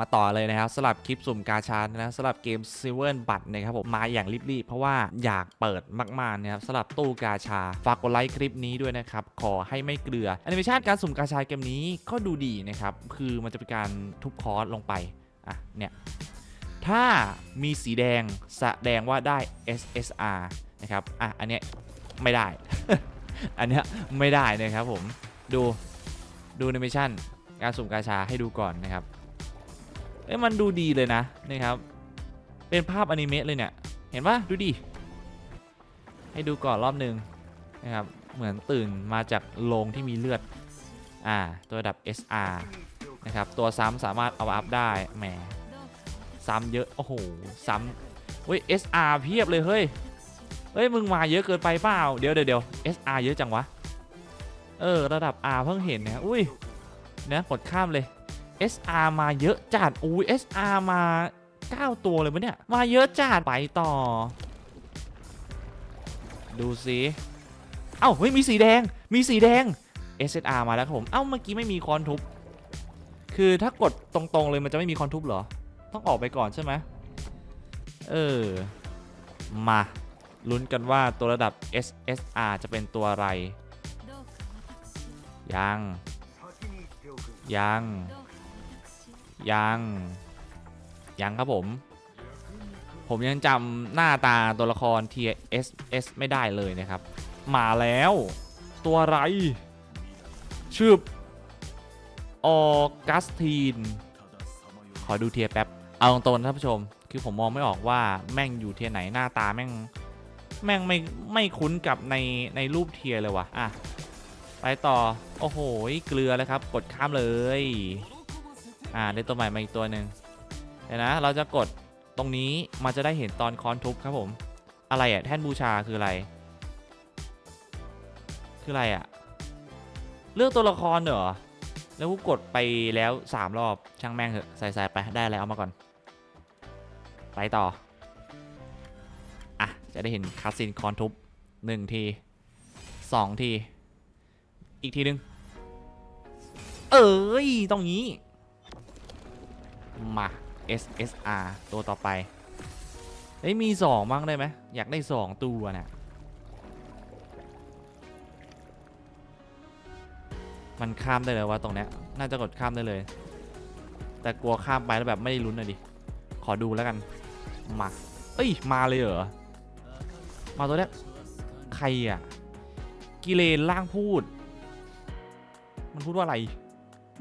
มาต่อเลยนะครับสำหรับคลิปสุ่มกาชานะสำหรับเกมซิเว r ร์บัตนะครับผมมาอย่างรีบๆเพราะว่าอยากเปิดมากๆนะครับสำหรับตู้กาชา ฝากกดไลค์คลิปนี้ด้วยนะครับ ขอให้ไม่เกลือแอนิเมชันการสุ่มกาชาเกมนี้ก็ดูดีนะครับ คือมันจะเป็นการทุบคอร์สลงไป อะ เนี่ย ถ้ามีสีแดงแสดงว่าได้ SSR นะครับ อะ อันเนี้ยไม่ได้ อันเนี้ยไม่ได้นะครับผม ดู ดูแอนิเมชันการสุ่มกาชาให้ดูก่อนนะครับ เอ้ยมันดูดีเลยนะนะครับ เป็นภาพอนิเมะเลยเนี่ย เห็นปะดูดิ ให้ดูก่อนรอบหนึ่งนะครับ เหมือนตื่นมาจากโรงที่มีเลือด อ่า ตัวดับ SR นะครับ ตัวซ้ำสามารถเอาอัพได้แหม ซ้ำเยอะ โอ้โห ซ้ำเฮ้ย SR เพียบเลยเฮ้ย เฮ้ย มึงมาเยอะเกินไปเปล่า เดี๋ยวเดี๋ยวเดี๋ยว SR เยอะจังวะ เออ ระดับ R เพิ่งเห็นนะ อุ้ยนะกดข้ามเลย SR มาเยอะจัดอุ้ย SR มา 9 ตัวเลยปะเนี่ย มาเยอะจัดไปต่อ ดูสิเอ้าเฮ้ยมีสีแดง มีสีแดง SSR มาแล้วครับผม เอ้าเมื่อกี้ไม่มีคอนทุบ คือถ้ากดตรงๆเลยมันจะไม่มีคอนทุบเหรอ ต้องออกไปก่อนใช่ไหมเออ มาลุ้นกันว่าตัวระดับ SSR จะเป็นตัวอะไร ยัง ยัง ยัง ยังครับผม ผมยังจำหน้าตาตัวละคร TSS ไม่ได้เลยนะครับ มาแล้ว ตัวอะไร ชื่อออกัสทีน ขอดูเทียแป๊บ เอาตรงๆนะท่านผู้ชม คือผมมองไม่ออกว่าแม่งอยู่เทียไหนหน้าตาแม่ง แม่งไม่ไม่คุ้นกับในในรูปเทียเลยว่ะ อะ ไปต่อ โอ้โห เกลือเลยครับ กดข้ามเลย อ่าได้ตัวใหม่มาอีกตัวหนึ่งเดี๋ยวนะ เราจะกดตรงนี้มันจะได้เห็นตอนคอนทุบครับผม อะไรอะแท่นบูชาคืออะไร คืออะไรอะเลือกตัวละครเหรอ แล้วกูกดไปแล้ว 3 รอบช่างแม่งเถอะใส่ๆไปได้อะไรเอามาก่อน ไปต่อ อะ จะได้เห็นคาสินคอนทุบ1ที2ที อีกทีหนึ่งเอ้ยตรงนี้ มา SSR ตัวต่อไปเฮ้ยมี2บ้างได้ไหมอยากได้2ตัวน่ะมันข้ามได้เลยว่าตรงเนี้ยน่าจะกดข้ามได้เลย แต่กลัวข้ามไปแล้วแบบไม่ได้ลุ้นเลยดิ ขอดูแล้วกันมาเอ้ยมาเลยเหรอมาตัวเนี้ยใครอะกิเลนล่างพูด มันพูดว่าอะไร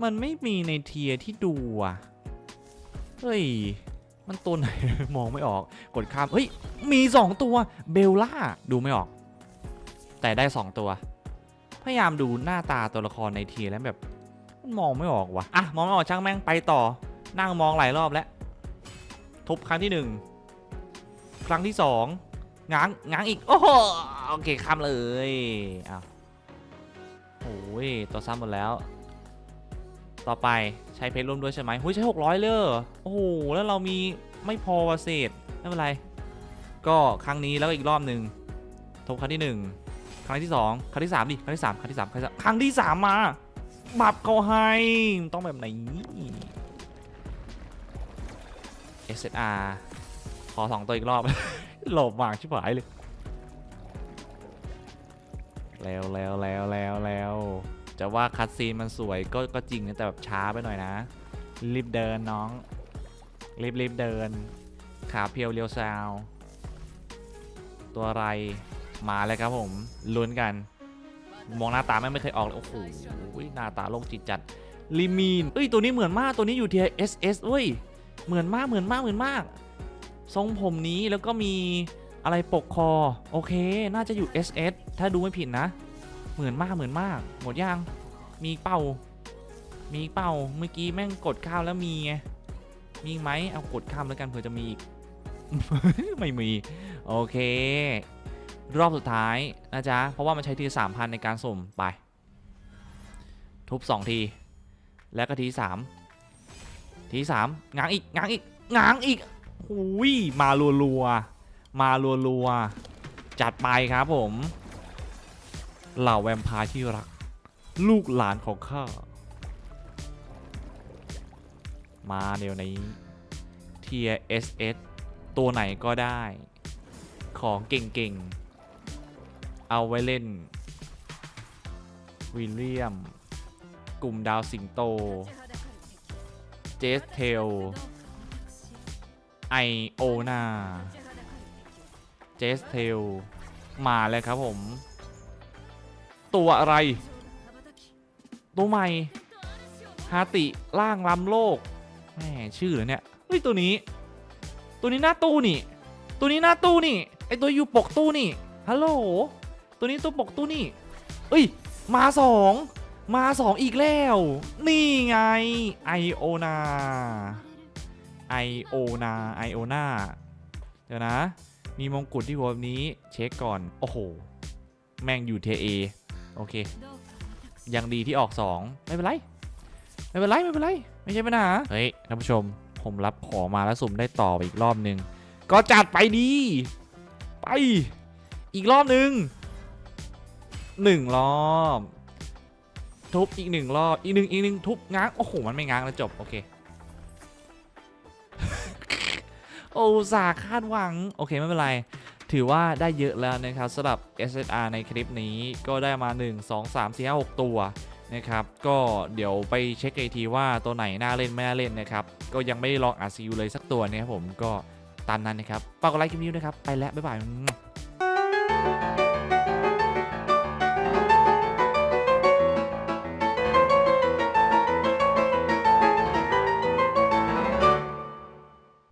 มันไม่มีในเทียที่ดูอะ เฮ้ย มันตัวไหน มองไม่ออก กดข้าม เฮ้ย มี 2 ตัว เบลล่า ดูไม่ออก แต่ได้ 2 ตัว พยายามดูหน้าตาตัวละครในทีแล้วแบบมันมองไม่ออกว่ะ อะ มองไม่ออกช่างแม่งไปต่อ นั่งมองหลายรอบแล้ว ทุบครั้งที่ 1 ครั้งที่ 2 ง้าง ง้างอีก โอ้โห โอเคข้ามเลยอ้าวโอ้ย ตัวซ้ำหมดแล้ว ต่อไปใช้เพชรร่วมด้วยใช่ไหมหุ้ยใช้ 600 เลยเหรอโอ้โห แล้วเรามีไม่พอวะเศษไม่เป็นไร ก็ครั้งนี้แล้วก็อีกรอบหนึ่งทบครั้งที่ 1 ครั้งที่ 2 ครั้งที่ 3 ดิ ครั้งที่ 3 ครั้งที่ 3 ครั้งที่3ครั้งที่ 3 มาบับเขาให้ต้องแบบไหน SSR ขอ 2 ตัวอีกรอบ หลบมากชิบหายเลย แล้วแล้วแล้วแล้วแล้ว จะว่าคัดซีนมันสวยก็ก็จริงนะแต่แบบช้าไปหน่อยนะ รีบเดินน้องรีบรีบเดิน ขาเพียวเรียวซาว ตัวอะไรมาแล้วครับผมลุ้นกัน มองหน้าตาไม่เคยออกเลยโอ้โหหน้าตาโลกจิตจัดลิมีนเอ้ยตัวนี้เหมือนมากตัวนี้อยู่เทีย SS เว้ยเหมือนมากเหมือนมากเหมือนมาก ทรงผมนี้แล้วก็มีอะไรปกคอ โอเค น่าจะอยู่ SS ถ้าดูไม่ผิดนะ หมือนมากเหมือนมาก หมดยังมีเป้ามีเป้าเมื่อกี้แม่งกดข้ามแล้วมีไงมีไหมเอากดข้ามแล้วกันเผื่อจะมีอีก ไม่มี โอเค รอบสุดท้ายนะจ๊ะ เพราะว่ามันใช้ทีสามพันในการสุ่มไป ทุบสองที แล้วก็ทีสามทีสามง้างอีกง้างอีกง้างอีกหุยมารัวๆมารัวๆจัดไปครับผม เหล่าแวมพร์ที่รัก ลูกหลานของข้า มาเดี๋ยวนี้ Tier SS ตัวไหนก็ได้ ของเก่งๆ เอาไว้เล่น วิลเลียม กลุ่มดาวสิงโต เจสเทล ไอโอนา เจสเทล มาเลยครับผม ตัวอะไร ตัวใหม่ฮาติล่างล้ำโลกแหมชื่อเหรอเนี่ยเฮ้ยตัวนี้ ตัวนี้หน้าตู้นี่ ตัวนี้หน้าตู้นี่ไอตัวอยู่ปกตู้นี่ฮัลโหลตัวนี้ตัวปกตู้นี่เอ้ยมาสองมาสองอีกแล้ว นี่ไงไอโอนาไอโอนาไอโอนาเดี๋ยวนะ มีมงกุฎที่หัวแบบนี้เช็คก่อน โอ้โห แม่งอยู่เทเอ โอเค ยังดีที่ออก 2 ไม่เป็นไร ไม่เป็นไร ไม่เป็นไร ไม่ใช่ปัญหา เฮ้ย ท่านผู้ชม ผมรับของมาแล้วสุ่มได้ต่อไปอีกรอบหนึ่งก็จัดไปดี ไป อีกรอบหนึ่งหนึ่งรอบ ทุบอีกหนึ่งรอบ อีกหนึ่งอีกหนึ่งทุบง้าง โอ้โห มันไม่ง้างแล้วจบ โอเค โอ้สาคาดหวัง โอเค ไม่เป็นไร ถือว่าได้เยอะแล้วนะครับสำหรับ SSR ในคลิปนี้ก็ได้มา 1 2 3 4 5 6 ตัวนะครับก็เดี๋ยวไปเช็คอีทีว่าตัวไหนน่าเล่นไม่น่าเล่นนะครับก็ยังไม่ได้ลอง RCU เลยสักตัวนะครับผมก็ตามนั้นนะครับฝากกดไลค์คลิปนี้ด้วยนะครับ ไปแล้ว บ๊ายบาย